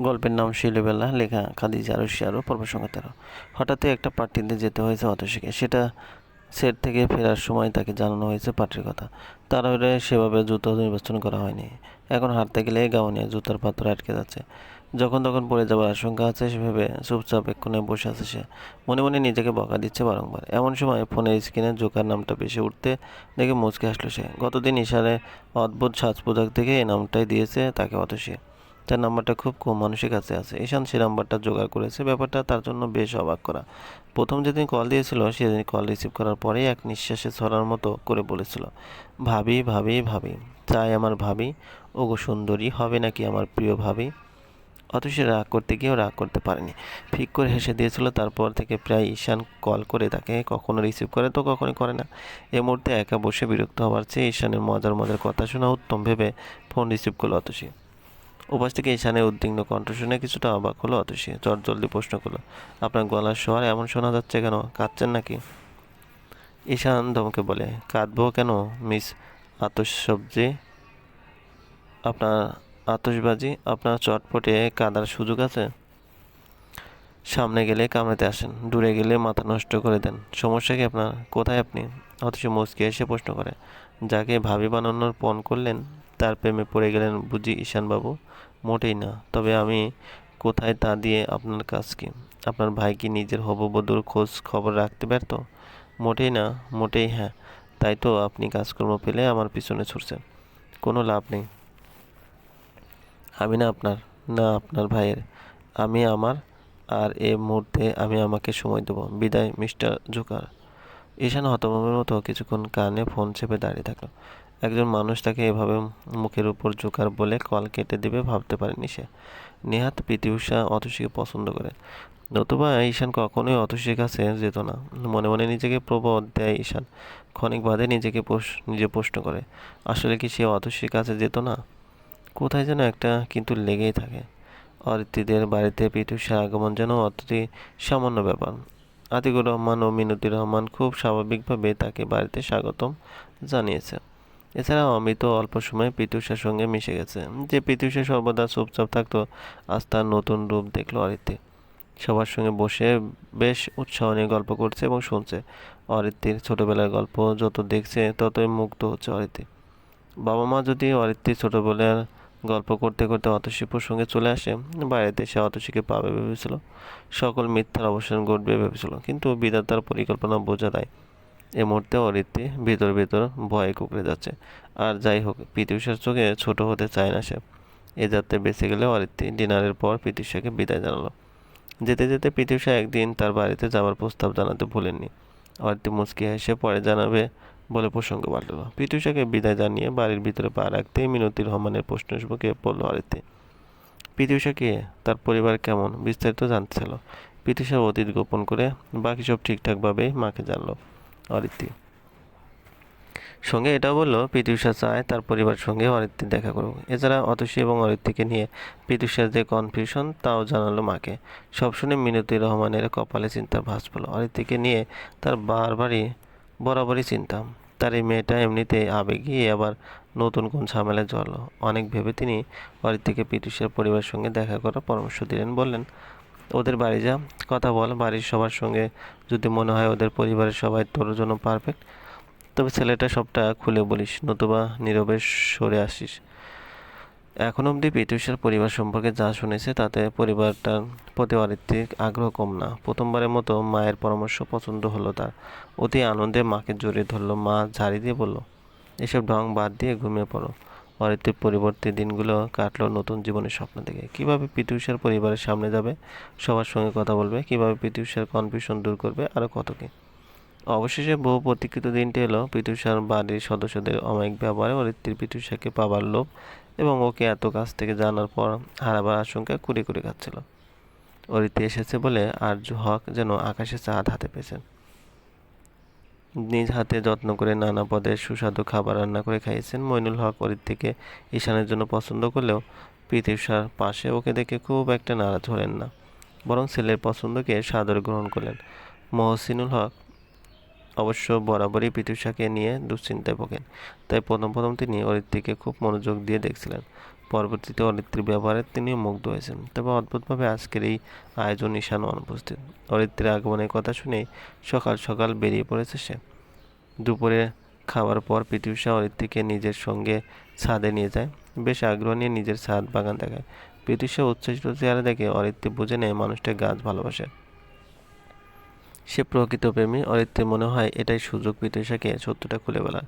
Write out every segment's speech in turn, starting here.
গল্পের নাম শিলবেলা, লেখা খাদিজা আরও শিয়ারও পর্ব সংখ্যা তেরো। হঠাৎই একটা পার্টিতে যেতে হয়েছে অতসীকে সেটা সেট থেকে ফেরার সময় তাকে জানানো হয়েছে পার্টির কথা। তার হলে সেভাবে জুতো নির্বাচন করা হয়নি। এখন হাঁটতে গেলে গাউনে জুতার পাত্র আটকে যাচ্ছে। যখন তখন পড়ে যাওয়ার আশঙ্কা আছে সেভাবে চুপচাপ এক্ষণে বসে আছে সে। মনে মনে নিজেকে বকা দিচ্ছে বারংবার। এমন সময় ফোনের স্ক্রিনে জোকার নামটা বেশি উঠতে দেখে মুচকে আসলো সে। গতদিন ইশারে অদ্ভুত সাজ পোশাক থেকে এই নামটাই দিয়েছে তাকে অতসী তার নাম্বারটা খুব কম মানুষের কাছে আছে। ঈশান সে নাম্বারটা জোগাড় করেছে। ব্যাপারটা তার জন্য বেশ অবাক করা। প্রথম যেদিন কল দিয়েছিল, সেদিন কল রিসিভ করার পরেই এক নিঃশ্বাসে ছড়ার মতো করে বলেছিল, ভাবি ভাবি ভাবি, চাই আমার ভাবি। ওগো সুন্দরী হবে নাকি আমার প্রিয় ভাবি? অথচ সে রাগ করতে গিয়েও রাগ করতে পারেনি। ফিক করে হেসে দিয়েছিল, তারপর থেকে প্রায় ঈশান কল করে তাকে কখনো রিসিভ করে তো কখনোই করে না। এ মুহূর্তে একা বসে বিরক্ত হওয়ার চেয়ে ঈশানের মজার মজার কথা শোনা উত্তম ভেবে ফোন রিসিভ করল অতসী। উপাস থেকে ঈশানের উদ্বিগ্ন কণ্ঠ শুনে কিছুটা অবাক হলো অতসী। জলদি প্রশ্ন করল, আপনার গলার স্বর এমন শোনা যাচ্ছে কেন? কাঁদছেন নাকি? ঈশান ধমকে বলে, কাঁদবো কেন, মিস আতস সবজি আপনার আতসবাজি, আপনার চটপটে কাদার সুযোগ আছে? সামনে গেলে কামড়াতে আসেন, দূরে গেলে মাথা নষ্ট করে দেন। সমস্যা কি আপনার? কোথায় আপনি? অথচ মুচকে এসে প্রশ্ন করে, যাকে ভাবি বানানোর পণ করলেন তার প্রেমে পড়ে গেলেন বুঝি ঈশানবাবু? মোটেই না। তবে আমি কোথায় তা দিয়ে আপনার কাজ কি? আপনার ভাই কি নিজের হববধূর খোঁজ খবর রাখতে ব্যর্থ? মোটেই না, মোটেই হ্যাঁ। তাই তো আপনি কাজকর্ম পেলে আমার পিছনে ছুটছেন। কোনো লাভ নেই। আমি না আপনার না আপনার ভাইয়ের। আমি আমার, আর এ মুহূর্তে আমি আমাকে সময় দেবো। বিদায়, মিস্টার জোকার। ঈশান হতভম্বের মতো কিছুক্ষণ কানে ফোন চেপে দাঁড়িয়ে থাকল। একজন মানুষ তাকে এভাবে মুখের উপর জোকার বলে কল কেটে দেবে ভাবতে পারেনি সে। নেহাত প্রীতি উষা অতসীকে পছন্দ করে। নতুবা ঈশান কখনোই অতসীর কাছে যেত না। মনে মনে নিজেকে প্রবোধ দেয় ঈশান। ক্ষণিক বাদে নিজেকে নিজে প্রশ্ন করে, আসলে কি সে অতসীর কাছে যেত না? কোথায় যেন একটা কিন্তু লেগেই থাকে। অরিত্রীদের বাড়িতে পিতুষার আগমন যেন অতি সামান্য ব্যাপার। আতিকুর রহমান ও মিনতি রহমান খুব স্বাভাবিকভাবে তাকে বাড়িতে স্বাগতম জানিয়েছে। এছাড়াও অমিত অল্প সময়ে পিতুষার সঙ্গে মিশে গেছে। যে পিতুষা সর্বদা চুপচাপ থাকতো, আজ তার নতুন রূপ দেখল অরিত্রী। সবার সঙ্গে বসে বেশ উৎসাহ নিয়ে গল্প করছে এবং শুনছে। অরিত্রীর ছোটবেলার গল্প যত দেখছে, ততই মুগ্ধ হচ্ছে অরিত্রী। বাবা মা যদি অরিত্রী ছোটবেলার গল্প করতে করতে অতসী প্রসঙ্গে চলে আসে বাইরেতে সে অতসীকে পাবে ভেবেছিল। সকল মিথ্যার অবসান ঘটবে ভেবেছিল, কিন্তু বিধাতার পরিকল্পনা বোঝা দেয়। এ মুহূর্তে অরিত্রী ভিতর ভিতর ভয়ে কুকড়ে যাচ্ছে। আর যাই হোক পৃথিবীর চোখে ছোট হতে চায় না সে। এ যাত্রায় বেঁচে গেলে অরিত্রী ডিনারের পর পৃথিবীকে বিদায় জানালো। যেতে যেতে পৃথিবী একদিন তার বাড়িতে যাওয়ার প্রস্তাব জানাতে ভুলেননি। অরিত্রী মুচকি হেসে পরে জানাবে বলে প্রসঙ্গ বাড়ল। পিতুষাকে বিদায় জানিয়ে বাড়ির ভিতরে পা রাখতেই মিনতি রহমানের প্রশ্ন সুখে পড়ল আরেতে পিতুষা কে? তার পরিবার কেমন? বিস্তারিত জানতে ছিল পিতুষার অতীত গোপন করে বাকি সব ঠিকঠাকভাবেই মাকে জানলো। অরিত্রী সঙ্গে এটাও বলল পিতুষা চায় তার পরিবার সঙ্গে অরিত্রী দেখা করুক। এছাড়া অতসী এবং অরিত্রীকে নিয়ে পিতুষার যে কনফিউশন তাও জানালো মাকে। সব শুনে মিনতি রহমানের কপালে চিন্তার ভাস পড়ল। অরিত্রীকে নিয়ে তার বারবারই বরাবরই চিন্তা। তার এই মেয়েটা এমনিতে আবেগী আবার নতুন কোন ঝামেলায় জড়ালো। অনেক ভেবে তিনি অরিত্রীকে পিতুষের পরিবারের সঙ্গে দেখা করার পরামর্শ দিলেন। বললেন ওদের বাড়ি যা, কথা বল, বাড়ির সবার সঙ্গে যদি মনে হয় ওদের পরিবারের সবাই তোর জন্য পারফেক্ট তবে ছেলেটা সবটা খুলে বলিস, নতুবা নীরবে সরে আসিস। এখন অবধি পিতুষের পরিবার সম্পর্কে যা শুনেছে তাতে পরিবারটার প্রতি অরিত্রিক আগ্রহ কম না। প্রথমবারের মতো মায়ের পরামর্শ পছন্দ হলো তার। অতি আনন্দে মাকে জড়িয়ে ধরলো, মা ঝাড়ি দিয়ে বলল, এসব ঢং বাদ দিয়ে ঘুমিয়ে পড়ো। অরিত্রিক পরিবর্তী দিনগুলো কাটলো নতুন জীবনের স্বপ্ন দেখে। কীভাবে পিতুষের পরিবারের সামনে যাবে? সবার সঙ্গে কথা বলবে। কীভাবে পিতুষের কনফিউশন দূর করবে? আরও কত কী? অবশেষে বহু প্রতীক্ষিত দিনটি এলো। পিতুষার বাড়ির সদস্যদের অমায়িক ব্যবহারে অরিত্রীর পিতুষাকে পাবার লোভ এবং ওকে এত কাছ থেকে জানার পর হারাবার আশঙ্কা কুড়ি কুড়ি খাচ্ছিল অরিত্রী এসেছে বলে আর্য হক যেন আকাশে চাঁদ হাতে পেয়েছেন। নিজ হাতে যত্ন করে নানা পদের সুস্বাদু খাবার রান্না করে খাইয়েছেন। মইনুল হক অরিত্রীকে ঈশানের জন্য পছন্দ করলেও পিতুষার পাশে ওকে দেখে খুব একটা নারাজ হলেন না, বরং ছেলের পছন্দকে সাদরে গ্রহণ করলেন। মহসিনুল হক অবশ্য বরাবরই পিতুষাকে নিয়ে দুশ্চিন্তায় ভোগেন, তাই প্রথম প্রথম তিনি অরিত্রীকে খুব মনোযোগ দিয়ে দেখছিলেন। পরবর্তীতে অরিত্রীর ব্যবহারে তিনিও মুগ্ধ হয়েছেন। তবে অদ্ভুতভাবে আজকের এই আয়োজন ঈশানও অনুপস্থিত। অরিত্রীর আগমনের কথা শুনে সকাল সকাল বেরিয়ে পড়েছে সে। দুপুরে খাওয়ার পর পিটিউষা অরিত্রীকে নিজের সঙ্গে ছাদে নিয়ে যায়। বেশ আগ্রহ নিয়ে নিজের ছাদ বাগান দেখায়। পিটিউষা উচ্ছ্বসিত চেহারা দেখে অরিত্রী বুঝে নেয় মানুষটা গাছ ভালোবাসে। সে প্রকৃত প্রেমী অরিত্রের মনে হয় এটাই সুযোগ পিতুষাকে সত্যটা খুলে বলার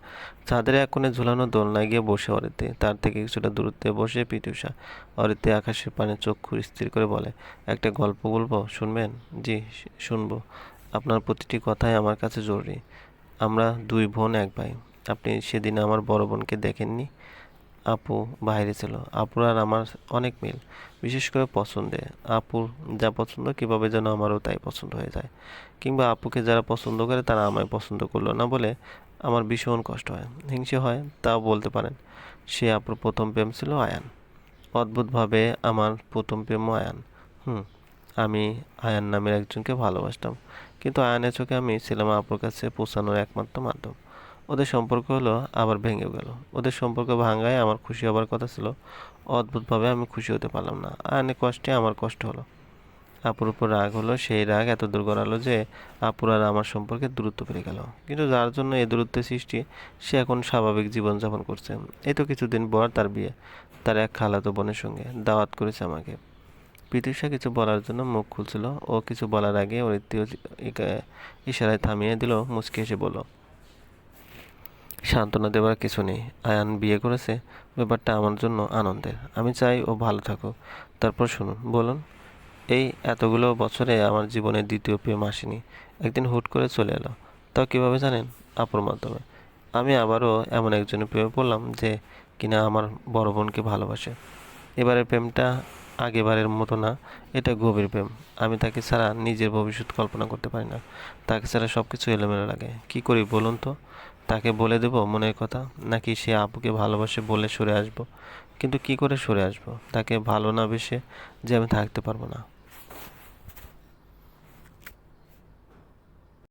ছাদের এক কোণে ঝুলানো দোলনায় গিয়ে বসে অরিত্রে তার থেকে কিছুটা দূরত্বে বসে পিতুষা। অরিত্রে আকাশের পানে চক্ষু স্থির করে বলে, একটা গল্প বলব? শুনবেন? জি, শুনব। আপনার প্রতিটি কথাই আমার কাছে জরুরি। আমরা দুই বোন, এক ভাই। আপনি সেদিন আমার বড় বোনকে দেখেননি? আপু বাইরে ছিল। আপুর আর আমার অনেক মিল, বিশেষ করে পছন্দে। আপুর যা পছন্দ, কীভাবে যেন আমারও তাই পছন্দ হয়ে যায়। কিংবা আপুকে যারা পছন্দ করে, তারা আমায় পছন্দ করল না বলে আমার ভীষণ কষ্ট হয়। হিংসে হয়, তাও বলতে পারেন। সে আপুর প্রথম প্রেম ছিল আয়ান। অদ্ভুতভাবে আমার প্রথম প্রেমও আয়ান। হুম, আমি আয়ান নামের একজনকে ভালোবাসতাম। কিন্তু আয়ানের চোখে আমি ছিলাম আপুর কাছে পৌঁছানোর একমাত্র মাধ্যম। ওদের সম্পর্ক হলো আবার ভেঙে গেল। ওদের সম্পর্ক ভাঙায় আমার খুশি হবার কথা ছিল। অদ্ভুতভাবে আমি খুশি হতে পারলাম না। আয়ানের কষ্টে আমার কষ্ট হলো। আপুর উপর রাগ হলো, সেই রাগ এত দূর গড়ালো যে আপুর আর আমার সম্পর্কে দূরত্ব বেড়ে গেল। কিন্তু যার জন্য এই দূরত্বের সৃষ্টি সে এখন স্বাভাবিক জীবনযাপন করছে। এই তো কিছুদিন পর তার বিয়ে, তার এক খালাতো বোনের সঙ্গে দাওয়াত করেছে আমাকে। পিতুষা কিছু বলার জন্য মুখ খুলছিল। ও কিছু বলার আগে ঐতিহ্য ইশারায় থামিয়ে দিল, মুচকি এসে বলল সান্ত্বনা দেবার কিছু নেই। আয়ান বিয়ে করেছে, ব্যাপারটা আমার জন্য আনন্দের। আমি চাই ও ভালো থাকুক। তারপর শুনুন, বলুন, এই এতগুলো বছরে আমার জীবনের দ্বিতীয় প্রেম আসেনি একদিন হুট করে চলে এলো। তাও কীভাবে জানেন? আপুর মাধ্যমে। আমি আবারও এমন একজনের প্রেমে পড়লাম যে কিনা আমার বড় বোনকে ভালোবাসে। এবারের প্রেমটা আগেবারের মতো না, এটা গভীর প্রেম। আমি তাকে ছাড়া নিজের ভবিষ্যৎ কল্পনা করতে পারি না। তাকে ছাড়া সব কিছু এলোমেলো লাগে। কি করি বলুন তো? তাকে বলে দেব মনের কথা? নাকি সে আপুকে ভালোবাসে বলে সরে আসব? কিন্তু কি করে সরে আসব? তাকে ভালো না বেশে যে আমি থাকতে পারব না।